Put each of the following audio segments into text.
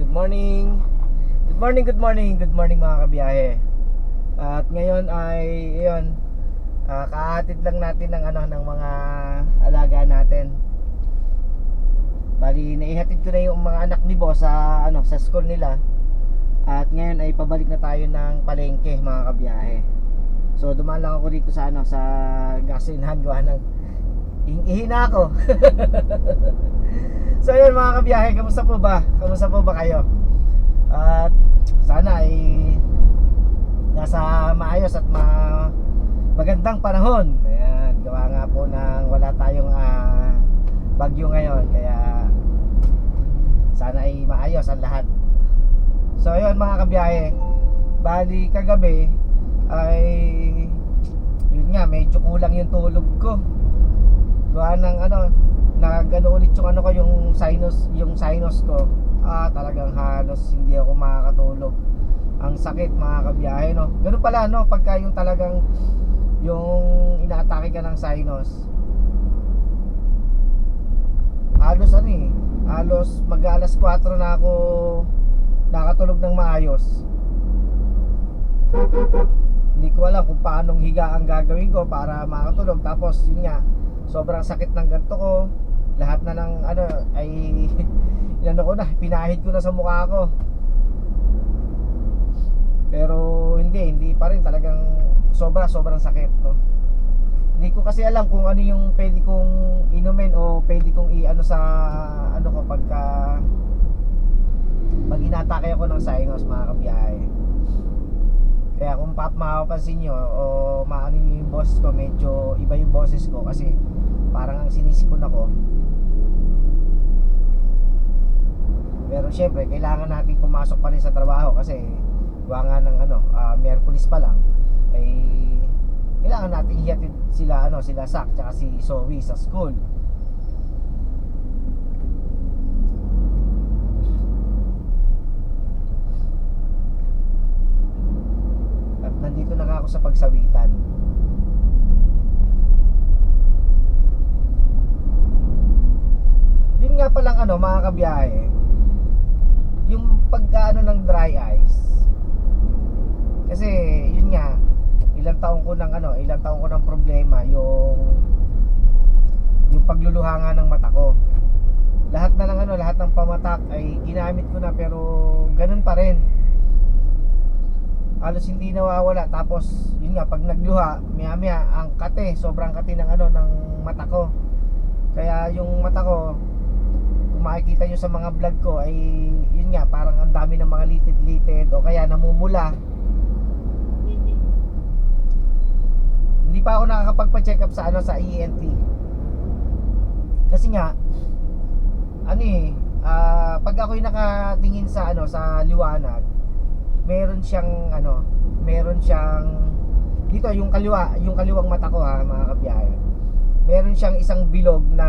good morning. Good morning, good morning, good morning mga kabiyahe. At ngayon ay, yun, ah, kahatid lang natin ng ano ng mga alaga natin. Bali, naihatid ko na yung mga anak ni boss sa ano sa school nila. At ngayon ay pabalik na tayo ng palengke mga kabiyahe. So dumaan lang ako dito sa ano sa gasolinahan gawa ng ihina ako. so ayun mga kabiyahe, kamusta po ba? Kamusta po ba kayo? At sana ay nasa maayos at ma magandang panahon. Ayan, gawa nga po ng wala tayong ah, bagyo ngayon kaya sana ay maayos ang lahat. So ayun mga kabiyahe, bali kagabi ay yun nga medyo kulang yung tulog ko. Gawa ng ano, nagano ulit yung ano ko yung sinus, yung sinus ko. Ah, talagang halos hindi ako makakatulog. Ang sakit mga kabiyahe no. Ganun pala no, pagka yung talagang yung inaatake ka ng sinus. Halos ano eh, halos mag alas 4 na ako nakatulog ng maayos. Hindi ko alam kung paanong higa ang gagawin ko para makatulog. Tapos yun nga, sobrang sakit ng ganto ko. Lahat na ng ano ay inano ko na, pinahid ko na sa mukha ko. Pero hindi, hindi pa rin talagang sobra sobrang sakit, no. Hindi ko kasi alam kung ano yung pwede kong inumin o pwede kong i-ano sa ano ko pagka pag inatake ako ng sinus mga kabiyahe. Kaya kung pap mapapansin nyo o maano yung boss ko, medyo iba yung boses ko kasi parang ang sinisipon ako. Pero syempre, kailangan natin pumasok pa rin sa trabaho kasi gawa nga ng ano, ah, Miyerkules pa lang ay kailangan natin ihatid sila ano, sila Sak tsaka si Zoe sa school. At nandito na nga ako sa pagsawitan. Yun nga palang ano mga kabiyahe, yung pagkaano ng dry ice. Kasi yun nga, ilang taon ko ng ano, ilang taon ko ng problema yung yung pagluluha nga ng mata ko. Lahat na ng ano, lahat ng pamatak ay ginamit ko na pero ganun pa rin. Halos hindi nawawala tapos yun nga pag nagluha, maya maya ang kate, sobrang kate ng ano ng mata ko. Kaya yung mata ko kung makikita nyo sa mga vlog ko ay yun nga parang ang dami ng mga litid-litid o kaya namumula. Hindi pa ako nakakapagpa-check up sa ano sa ENT kasi nga ano eh ah, pag ako'y nakatingin sa ano sa liwanag meron siyang ano meron siyang dito yung kaliwa yung kaliwang mata ko ha mga kabiyahe. Meron siyang isang bilog na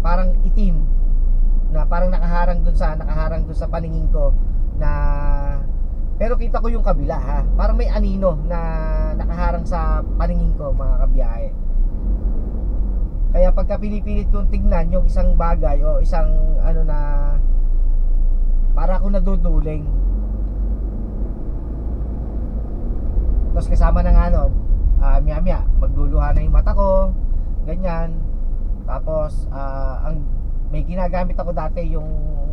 parang itim na parang nakaharang dun sa nakaharang dun sa paningin ko na pero kita ko yung kabila ha? Parang may anino na nakaharang sa paningin ko mga kabiyahe. Kaya pagka pinipilit kong tignan yung isang bagay o isang ano na para ako naduduling. Tapos kasama na nga nun uh, maya maya magluluha na yung mata ko ganyan. Tapos ah, ang may ginagamit ako dati yung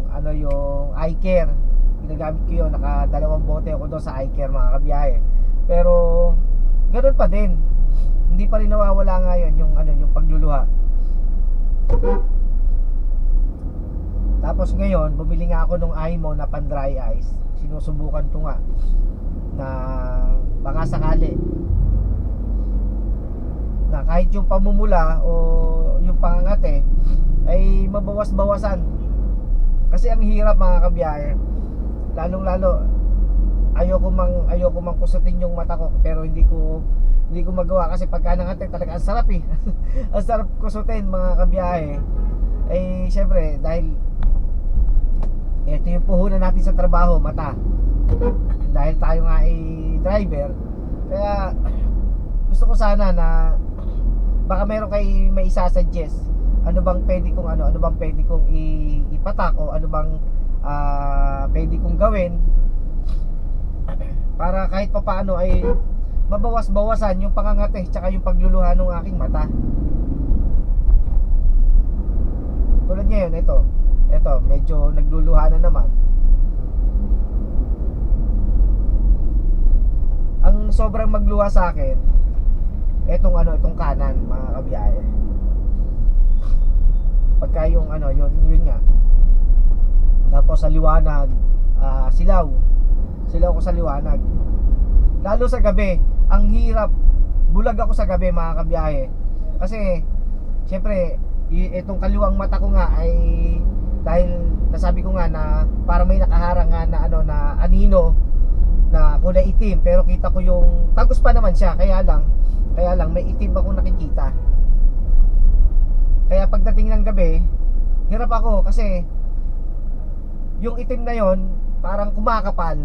ano yung eye care ginagamit ko yun. Nakadalawang bote ako doon sa eye care mga kabiyahe. Pero ganun pa din. Hindi pa rin nawawala nga yun yung ano yung pagluluha. Tapos ngayon bumili nga ako nung Imo na pan dry ice. Sinusubukan to nga na baka sakali na kahit yung pamumula o yung pangangate ay mabawas-bawasan. Kasi ang hirap mga kabiyahe. Lalong lalo ayoko mang ayoko mang kusutin yung mata ko pero hindi ko hindi ko magawa kasi pagka nangate talaga ang sarap eh. Ang sarap kusutin mga kabiyahe. Ay syempre dahil ito yung puhunan natin sa trabaho mata. Dahil tayo nga ay driver. Kaya gusto ko sana na baka meron kay may isa-suggest ano bang pwede kong ano ano bang pwede kong ipatak o ano bang ah pwede kong gawin para kahit papaano ay mabawas-bawasan yung pangangate tsaka yung pagluluha ng aking mata. Tulad ngayon, ito. Ito, medyo nagluluha na naman. Ang sobrang magluha sa akin, etong ano, itong kanan, mga kabiyahe. Pagka yung ano, yun, yun nga. Tapos sa liwanag, ah, silaw. Silaw ko sa liwanag. Lalo sa gabi, ang hirap. Bulag ako sa gabi, mga kabiyahe. Kasi, syempre, itong kaliwang mata ko nga ay dahil nasabi ko nga na para may nakaharang nga na ano na anino na kulay itim pero kita ko yung tagos pa naman siya kaya lang kaya lang may itim akong nakikita kaya pagdating ng gabi hirap ako kasi yung itim na yon parang kumakapal.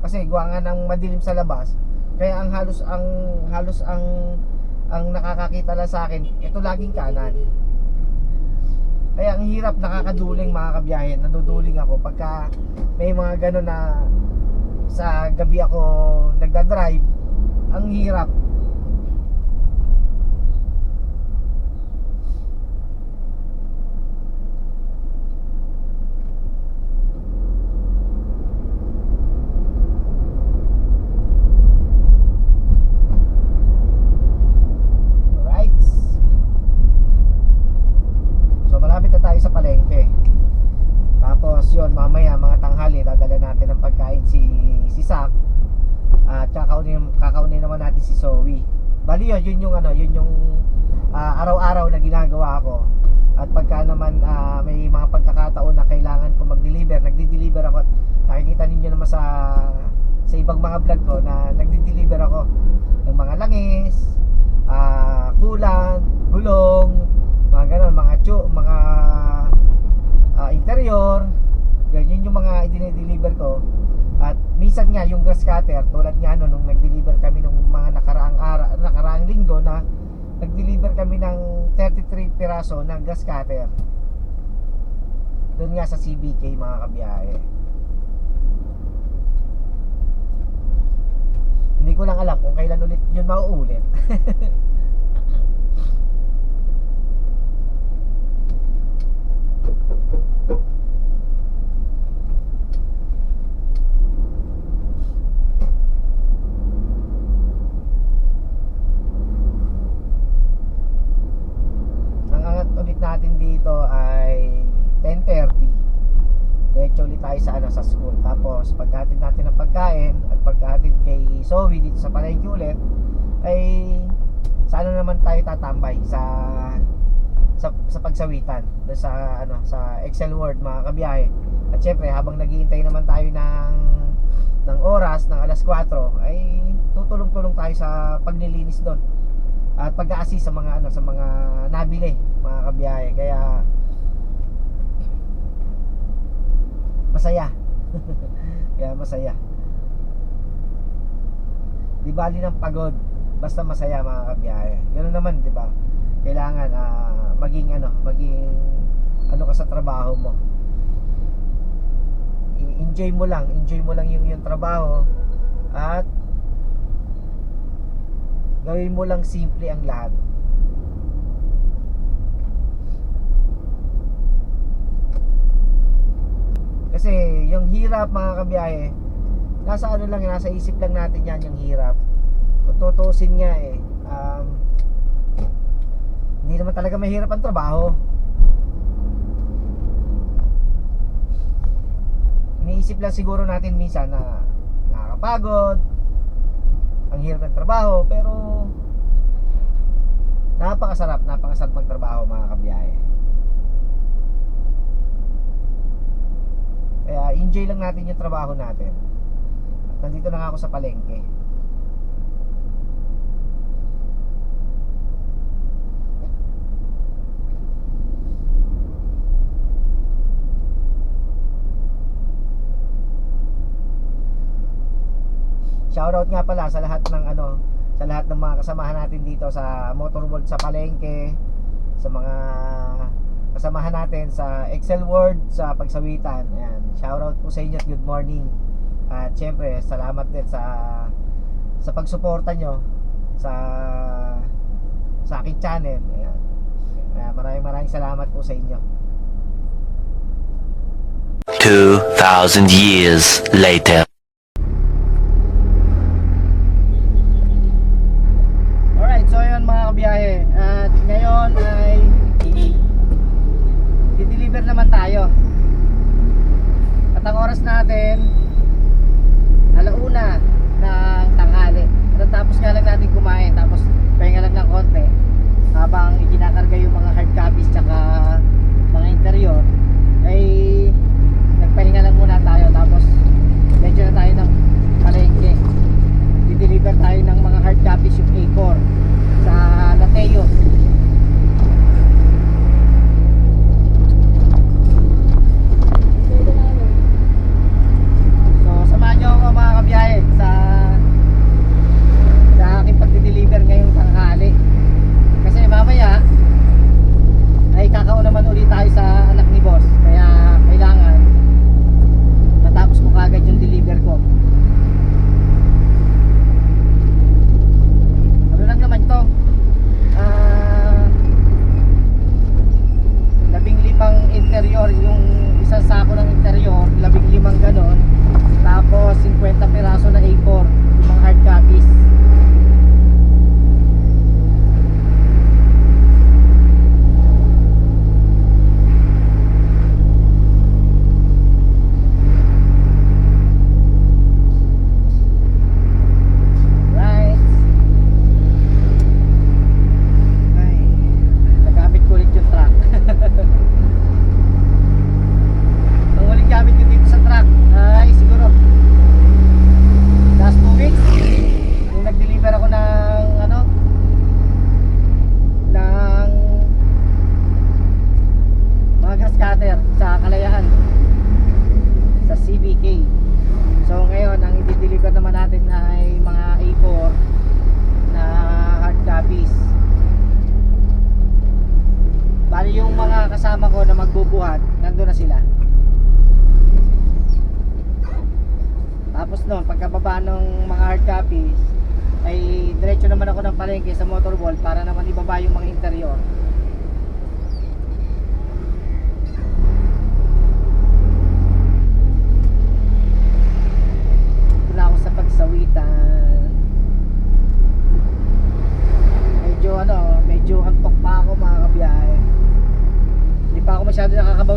Kasi gawa nga ng madilim sa labas. Kaya ang halos ang halos ang ang nakakakita lang sa akin ito laging kanan. Kaya ang hirap nakakaduling mga kabiyahe. Naduduling ako pagka may mga gano'n na sa gabi ako nagda-drive. Ang hirap Alright. So malapit na tayo sa palengke. Tapos yun, mamaya mga tanghali dadala natin ng pagkain si si Sak. At kakaunin naman natin si Zoe. Bali yun, yun yung ano, yun yung ah, araw-araw na ginagawa ko. At pagka naman ah, may mga pagkakataon na kailangan ko mag-deliver, nagdi-deliver ako. At nakikita ninyo naman sa sa ibang mga vlog ko na nagdi-deliver ako ng mga langis, ah kulang, gulong, mga ganon, mga chu, mga ah, interior. Yan, yun yung mga i-deliver ko. At minsan nga yung grass cutter, tulad nga no, nung nag-deliver kami nung mga nakaraang ara, nakaraang linggo na nag-deliver kami ng 33 piraso ng grass cutter. Doon nga sa CBK mga kabiyahe. Hindi ko lang alam kung kailan ulit yun mauulit. Ang angat ulit natin dito ay 10.30 Diretso ulit tayo sa, ano, sa school Tapos pagkatid natin ng pagkain At pagkatid kay Zoe dito sa palengke ulit Ay sa ano naman tayo tatambay? Sa sa, sa pagsawitan. Sa ano sa Excel Word mga kabiyahe. At syempre habang naghihintay naman tayo ng ng oras ng alas 4 ay tutulong-tulong tayo sa paglilinis doon. At pag-assist sa mga ano sa mga nabili mga kabiyahe. Kaya masaya. Kaya masaya di bali ng pagod basta masaya mga kabiyahe. Ganoon naman di ba? Kailangan ah, maging ano maging ano ka sa trabaho mo. Enjoy mo lang enjoy mo lang yung yung trabaho at gawin mo lang simple ang lahat. Kasi yung hirap mga kabiyahe nasa ano lang nasa isip lang natin yan yung hirap. Kung tutuusin nga eh um, hindi naman talaga mahirap ang trabaho. Iniisip lang siguro natin minsan na nakakapagod ang hirap ng trabaho pero napakasarap napakasarap magtrabaho mga kabiyahe. Kaya enjoy lang natin yung trabaho natin. at nandito na nga ako sa palengke Shoutout nga pala sa lahat ng ano, sa lahat ng mga kasamahan natin dito sa Motor World sa Palengke, sa mga kasamahan natin sa Excel Word sa pagsawitan. Ayan, shoutout po sa inyo at good morning. At syempre, salamat din sa sa pagsuporta nyo sa sa aking channel. Ayan. Ayan, maraming maraming salamat po sa inyo. 2,000 years later.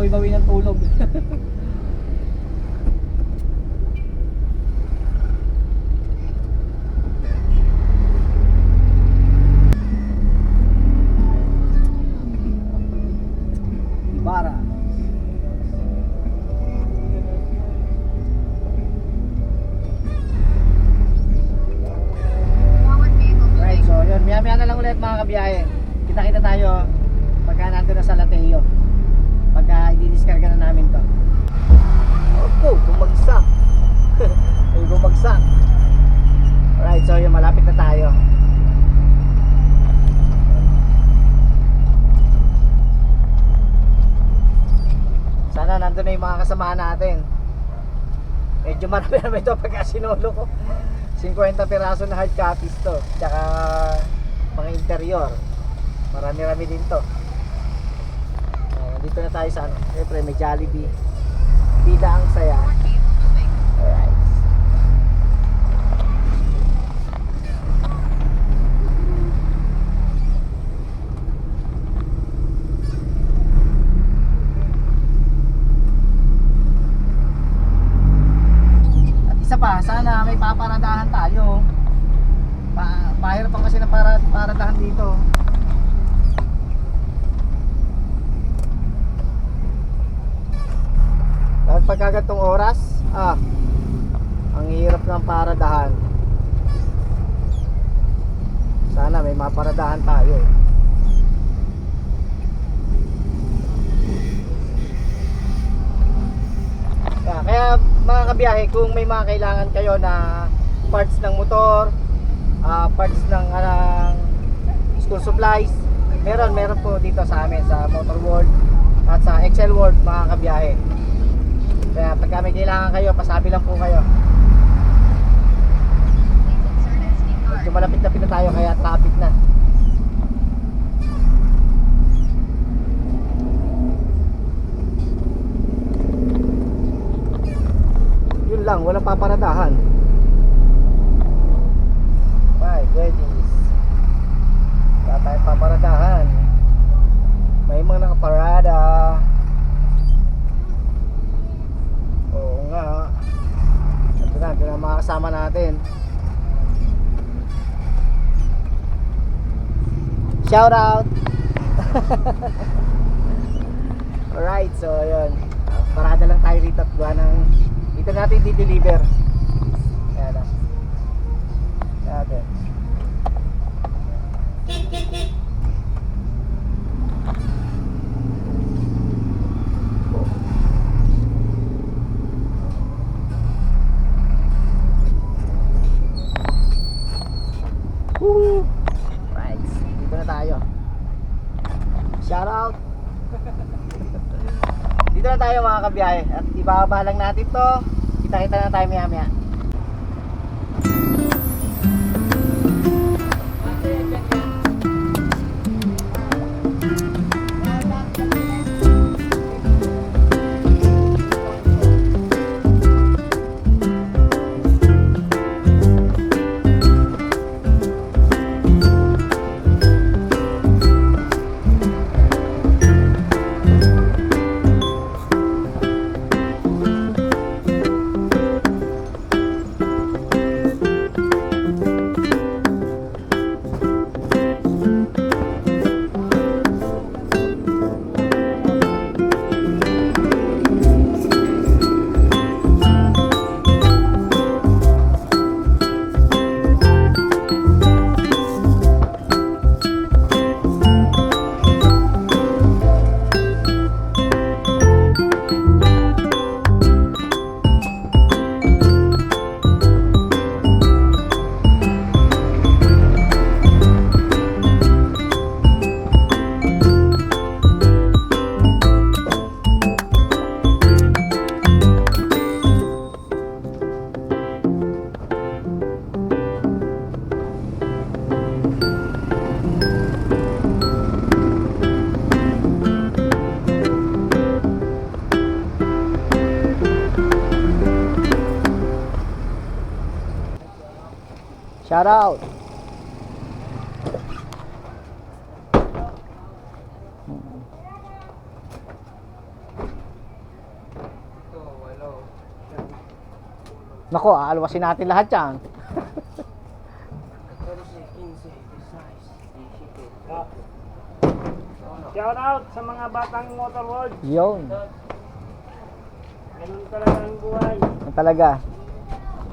Nakakabawi-bawi ng tulog. Ibarra. Right, so yun, maya maya na lang ulit mga kabiyahe. Kita-kita tayo pagka nandun na sa Lateo. Pagka i-discarga na namin to. Opo, bumagsak. Ay, bumagsak. Alright, so yun, malapit na tayo. Sana nandun na yung mga kasamahan natin. Medyo marami naman ito pagka sinulo ko. 50 piraso na hard copies to. Tsaka mga interior. Marami-rami din to. Uh, dito na tayo sa ano. Siyempre may Jollibee. Bida ang saya. Alright. At isa pa, sana may paparadahan tayo. Pa pahirapan kasi na para paradahan dito. Dahil pagkagatong oras, ah, ang hirap ng paradahan. Sana may maparadahan tayo. Kaya, kaya mga kabiyahe, kung may mga kailangan kayo na parts ng motor, ah, parts ng ah, school supplies, meron, meron po dito sa amin sa Motor World. sa Excel Word mga kabiyahe. Kaya pagka may kailangan kayo, pasabi lang po kayo. Medyo malapit-lapit na tayo kaya traffic na. Yun lang, walang paparadahan. My goodness. Wala tayong paparadahan. May mga nakaparada. Oo nga. Ito na, ito na mga kasama natin. Shout out! Alright, so yun. Parada lang tayo dito at gawa ng dito natin di-deliver. Ayan na. Natin. Woo! Right, dito na tayo. Shout out! dito na tayo mga kabiyahe at ibababa lang natin to. Kita-kita na tayo maya maya. Shout out! Nako, aalwasin natin lahat yan. Shout out sa mga batang motor world. Yun. Ganun talaga ang buhay. Talaga.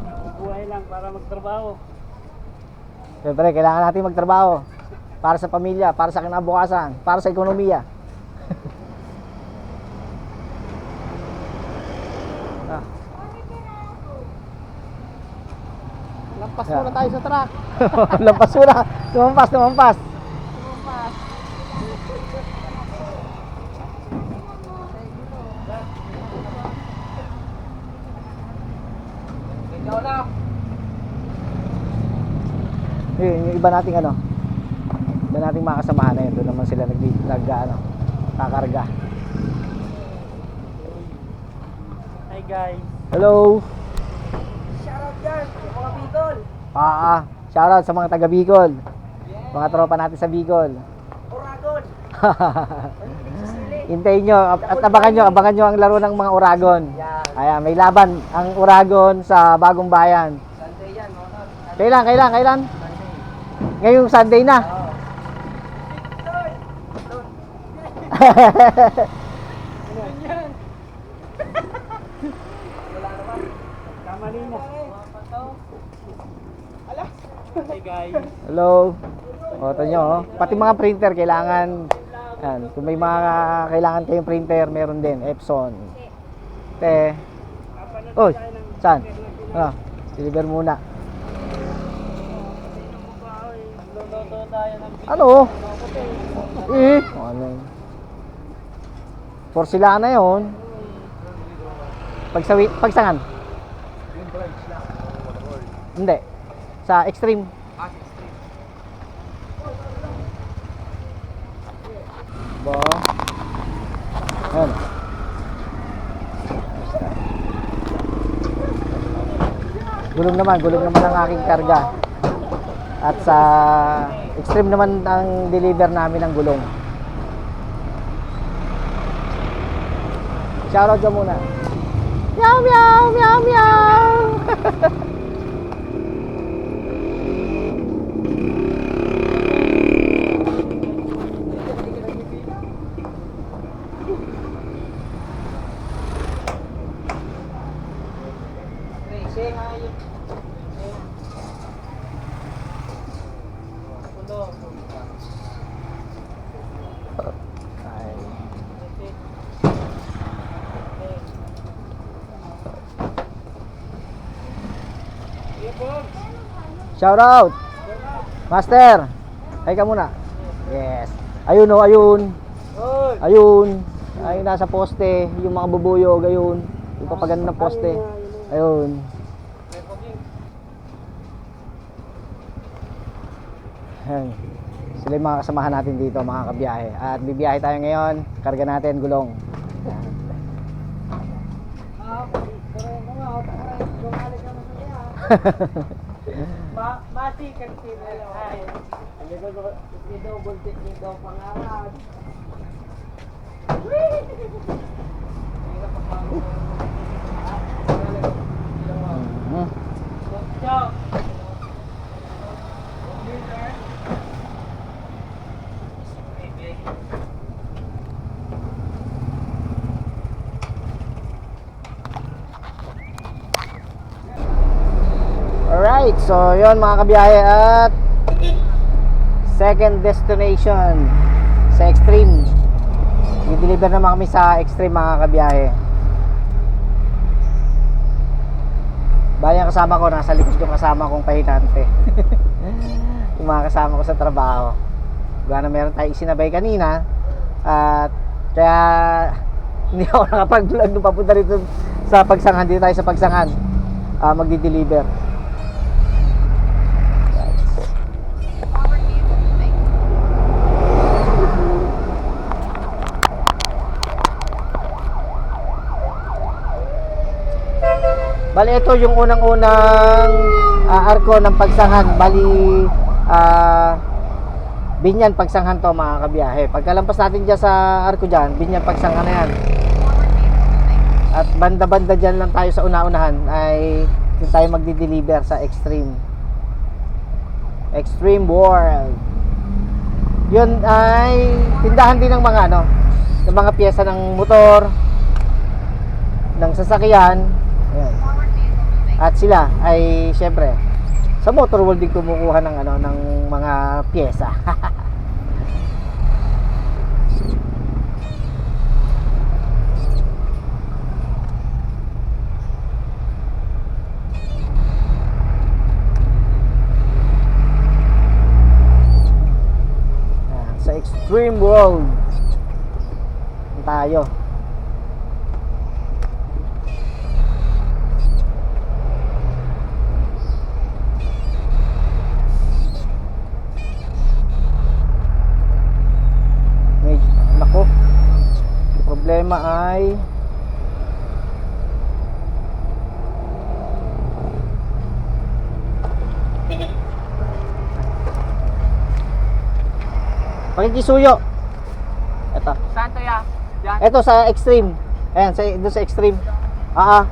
Ang buhay lang para magtrabaho. Siyempre, kailangan natin magtrabaho. Para sa pamilya, para sa kinabukasan, para sa ekonomiya. ah. Lampas muna tayo sa truck. Lampas muna. Lumampas, lumampas. Yun, yung iba nating ano, iba nating mga kasamahan na yun, doon naman sila nag, nag ano, kakarga. Hi guys. Hello! Shout out dyan sa mga Bicol. Ah, ah, shoutout sa mga taga Bicol. Mga tropa natin sa Bicol. Oragon. Hintayin nyo at abangan nyo, abangan nyo ang laro ng mga Uragon. Ayan, may laban ang Uragon sa Bagong Bayan. Kailan, kailan, kailan? Ngayong Sunday na. Kamali na. Hi guys. Hello. O, ito nyo, oh. Pati mga printer, kailangan, yan, kung may mga kailangan kayong printer, meron din, Epson. Te, oy, saan? Ah, deliver muna. Luluto tayo ng Ano? Eh, ano yun? Porcelana yun. Pagsawi, pagsangan? Hindi. Sa extreme. Ba? Ayan. Gulong naman, gulong naman ang aking karga. At sa extreme naman ang deliver namin ng gulong. Shoutout ka muna. Meow, meow, meow, meow. Say nga yun. Pulo. Ay. Iya, Bob. Shoutout. Master. Ay ka muna. Yes. Ayun oh, ayun. Ayun. Ayun nasa poste, yung mga bubuyog, ayun. Yung papaganda ng poste. Ayun. Ayun. Sila yung mga kasamahan natin dito, mga kabiyahe. At bibiyahe tayo ngayon. Karga natin, gulong. Ayan. Ma, mati kan sila. Ay, ano ko ko, ito buntit dito pangarap. Mhm. Ciao. Alright, so yon mga kabiyahe at second destination sa Extreme. I-deliver naman kami sa Extreme mga kabiyahe. Bali ang kasama ko, nasa likod yung kasama kong pahinante. yung mga kasama ko sa trabaho. Gawa na meron tayo isinabay kanina. At kaya hindi ako nakapag-vlog nung papunta rito sa pagsangan. Dito tayo sa pagsangan. Ah, magdi-deliver. Bali ito yung unang-unang ah, arko ng pagsangan. Bali ah Binyan pagsangan to mga kabiyahe. Pagkalampas natin dyan sa arko dyan, Binyan pagsangan na yan. At banda-banda dyan lang tayo sa una-unahan ay yung tayo magdi-deliver sa Extreme. Extreme World. Yun ay tindahan din ng mga ano, ng mga piyesa ng motor, ng sasakyan. Ayan. At sila ay syempre sa motor world din kumukuha ng ano ng mga piyesa. Extreme World tayo. May nako. Yung problema ay Pakikisuyo. Ito. Saan to ya? Diyan. Ito sa extreme. Ayan, sa, doon sa extreme. Ah, ah.